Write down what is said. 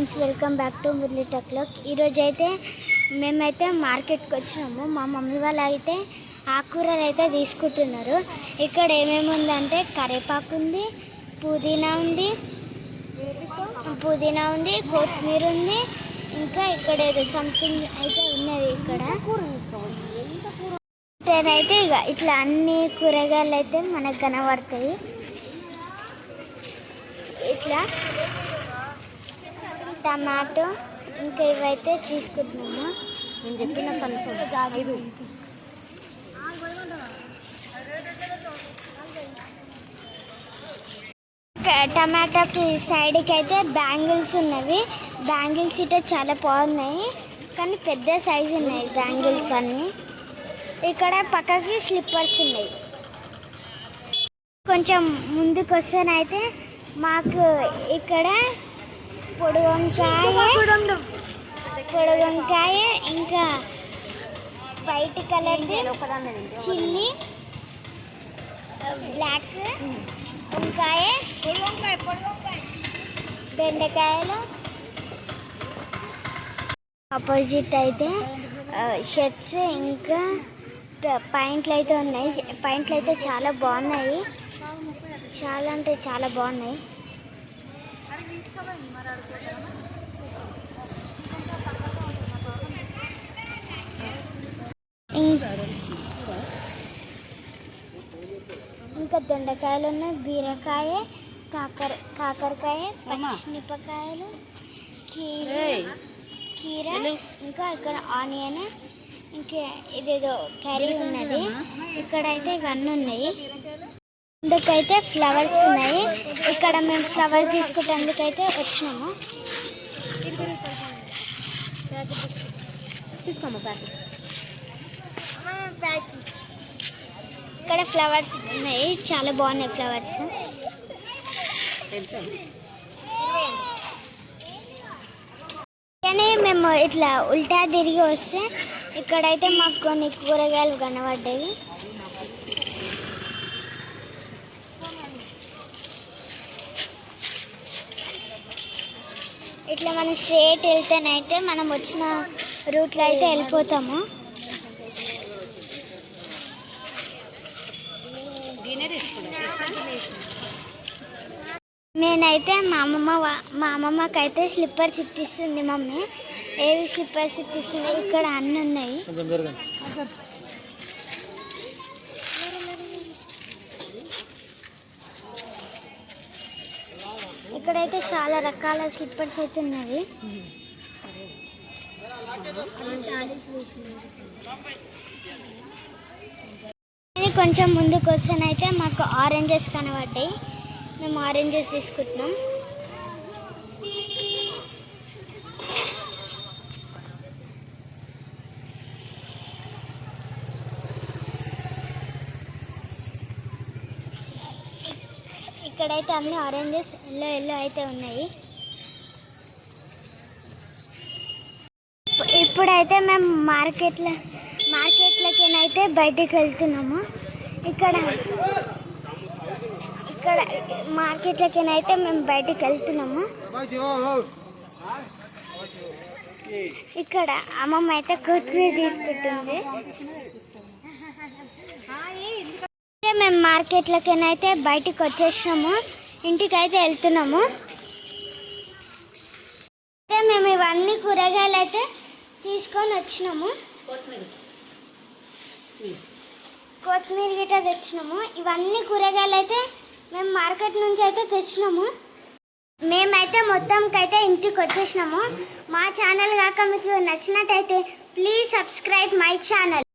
Friends welcome back to Murali టక్లోక్ ఈరోజు అయితే మేమైతే మార్కెట్కి వచ్చినాము. మా మమ్మీ వాళ్ళు అయితే ఆకుకూరలు అయితే తీసుకుంటున్నారు. ఇక్కడ ఏమేమి ఉందంటే కరివేపాకు ఉంది పుదీనా ఉంది పుదీనా ఉంది కొత్తిమీర ఉంది ఇంకా ఇక్కడ ఏదో సంథింగ్ అయితే ఉన్నది ఇక్కడ. అయితే ఇక ఇట్లా అన్ని కూరగాయలు అయితే మనకు కనబడతాయి. ఇట్లా టమాటో ఇంకా ఇవైతే తీసుకుంటున్నాము. నేను చెప్పిన కన్ఫర్మ్. టమాటాకి సైడ్కి అయితే బ్యాంగిల్స్ ఉన్నవి. బ్యాంగిల్స్ ఇట చాలా బాగున్నాయి. కానీ పెద్ద సైజు ఉన్నాయి బ్యాంగిల్స్ అన్నీ. ఇక్కడ పక్కకి స్లిప్పర్స్ ఉన్నాయి. కొంచెం ముందుకు వస్తేనైతే మాకు ఇక్కడ పొడి వంకాయ పొడి వంకాయ ఇంకా వైట్ తింటే చిల్లీ బ్లాక్ వంకాయ. బెండకాయలు. ఆపోజిట్ అయితే షర్ట్స్ ఇంకా పాయింట్లు అయితే ఉన్నాయి. పాయింట్లు అయితే చాలా బాగున్నాయి. చాలా అంటే చాలా బాగున్నాయి. ఇంకా దొండకాయలు ఉన్నాయి బీరకాయ కాకర కాకరకాయ పచ్చిమిరపకాయలు కీర కీర ఇంకా ఇక్కడ ఆనియన్ ఇంకా ఇదేదో కర్రీ ఉన్నది. ఇక్కడ అయితే ఇవన్నీ ఉన్నాయి. అందుకైతే ఫ్లవర్స్ ఉన్నాయి. ఇక్కడ మేము ఫ్లవర్స్ తీసుకుంటేందుకైతే వచ్చినాము. ఇక్కడ ఫ్లవర్స్ ఉన్నాయి. చాలా బాగున్నాయి ఫ్లవర్స్. కానీ మేము ఇట్లా ఉల్టా తిరిగి వస్తే ఇక్కడైతే మాకు కొన్ని కూరగాయలు కనబడ్డాయి. ఇట్లా మనం స్ట్రేట్ వెళ్తేనైతే మనం వచ్చిన రూట్లో అయితే వెళ్ళిపోతాము. నేనైతే మా అమ్మమ్మ మా అమ్మమ్మకి అయితే స్లిప్పర్స్ ఇప్పిస్తుంది మమ్మీ. ఏవి స్లిప్పర్స్ ఇప్పిస్తుంది ఇక్కడ అన్నీ ఉన్నాయి ఇక్కడైతే చాలా రకాల స్లిప్పర్స్ అయితే ఉన్నవి. కొంచెం ముందుకు వస్తేనైతే మాకు ఆరెంజెస్ కనబడ్డాయి. మేము ఆరెంజెస్ తీసుకుంటున్నాం. ఇక్కడైతే అన్ని ఆరెంజెస్ ఎల్లో ఎల్లో అయితే ఉన్నాయి. ఇప్పుడైతే మేము మార్కెట్లో మార్కెట్లకేనైతే బయటికి వెళ్తున్నాము. ఇక్కడ ఇక్కడ మార్కెట్లకేనైతే మేము బయటికి వెళ్తున్నాము. ఇక్కడ అమ్మమ్మ అయితే కొత్తిమీర తీసుకుంటుంది. అయితే మేము మార్కెట్లకేనైతే బయటికి వచ్చేసినాము ఇంటికి అయితే వెళ్తున్నాము. అయితే మేము ఇవన్నీ కూరగాయలు అయితే తీసుకొని వచ్చినాము. కొత్తిమీర గిట్ట తెచ్చినాము. ఇవన్నీ కూరగాయలు అయితే మేము మార్కెట్ నుంచి అయితే తెచ్చినాము. మేమైతే మొత్తంకైతే ఇంటికి వచ్చేసినాము మా ఛానల్ కాక మీకు నచ్చినట్టయితే ప్లీజ్ సబ్స్క్రైబ్ మై ఛానల్.